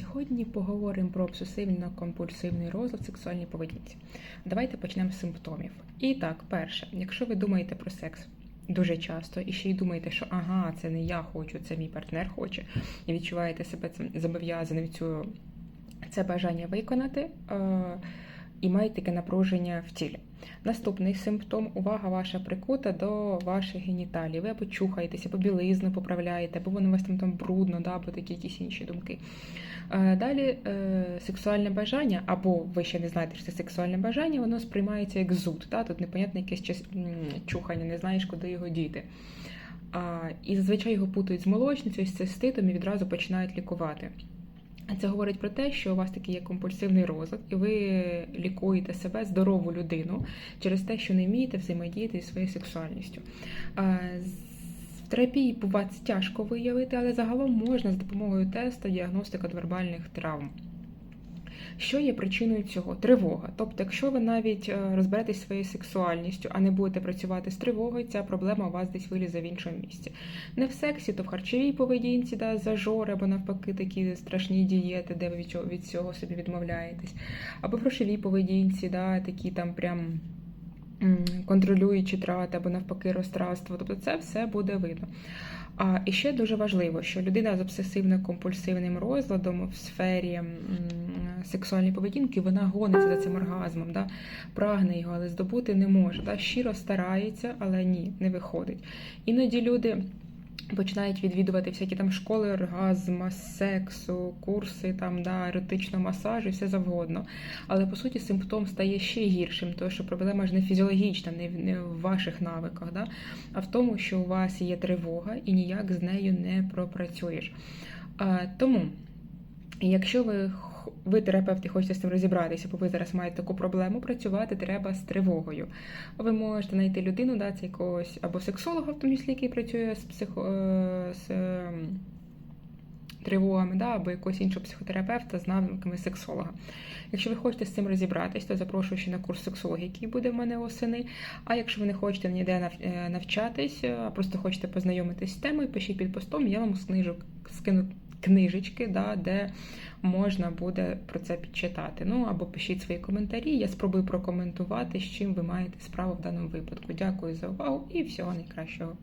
Сьогодні поговоримо про обсесивно-компульсивний розлад сексуальній поведінці. Давайте почнемо з симптомів. І так, перше, якщо ви думаєте про секс дуже часто і ще й думаєте, що ага, це не я хочу, це мій партнер хоче, і відчуваєте себе зобов'язаним цю це бажання виконати. Е- і маєте таке напруження в тілі. Наступний симптом увага ваша прикута до ваших геніталій. Ви або чухаєтеся, або білизну поправляєте, або воно у вас там там брудно, да, або такі якісь інші думки. Е, Далі е, сексуальне бажання, або ви ще не знаєте, що це сексуальне бажання, воно сприймається як зуд. Да? Тут непонятне якесь час- чухання, не знаєш, куди його діти. І зазвичай його путають з молочницею, з циститом і відразу починають лікувати. Це говорить про те, що у вас такий є компульсивний розлад, і ви лікуєте себе здорову людину через те, що не вмієте взаємодіяти зі своєю сексуальністю. В терапії буває тяжко виявити, але загалом можна з допомогою тесту діагностика вербальних травм. Що є причиною цього? Тривога. Тобто, якщо ви навіть е, розберетесь своєю сексуальністю, а не будете працювати з тривогою, ця проблема у вас десь вилізе в іншому місці. Не в сексі, то в харчовій поведінці, да, зажори, або навпаки такі страшні дієти, де ви від цього, собі відмовляєтесь, або в грошовій поведінці, да, такі там прям. м, Контролюючи трати або навпаки розтратство, тобто це все буде видно. А і ще дуже важливо, що людина з обсесивно-компульсивним розладом в сфері м, сексуальної поведінки вона гониться за цим оргазмом, да? прагне його, але здобути не може. Да? Щиро старається, але ні, не виходить. Іноді люди. Починають відвідувати всякі там школи оргазма, сексу, курси там да, еротичного масажу, і все завгодно. Але по суті симптом стає ще гіршим, тому що проблема ж не фізіологічна, не в, не в ваших навиках, да, а в тому, що у вас є тривога і ніяк з нею не пропрацюєш. А, тому, якщо ви ви терапевт і хочете з цим розібратися, бо ви зараз маєте таку проблему, працювати треба з тривогою. Ви можете знайти людину, да, це якогось або сексолога, в тому числі, який працює з психо е, з ем, тривогами, да, або якогось іншого психотерапевта з навиками сексолога. Якщо ви хочете з цим розібратись, то запрошую ще на курс сексології, який буде в мене осени. А якщо ви не хочете ніде е, навчатись, а просто хочете познайомитись з темою, пишіть під постом, я вам книжок скину книжечки, да, де можна буде про це підчитати. Ну або пишіть свої коментарі, я спробую прокоментувати, з чим ви маєте справу в даному випадку. Дякую за увагу і всього найкращого.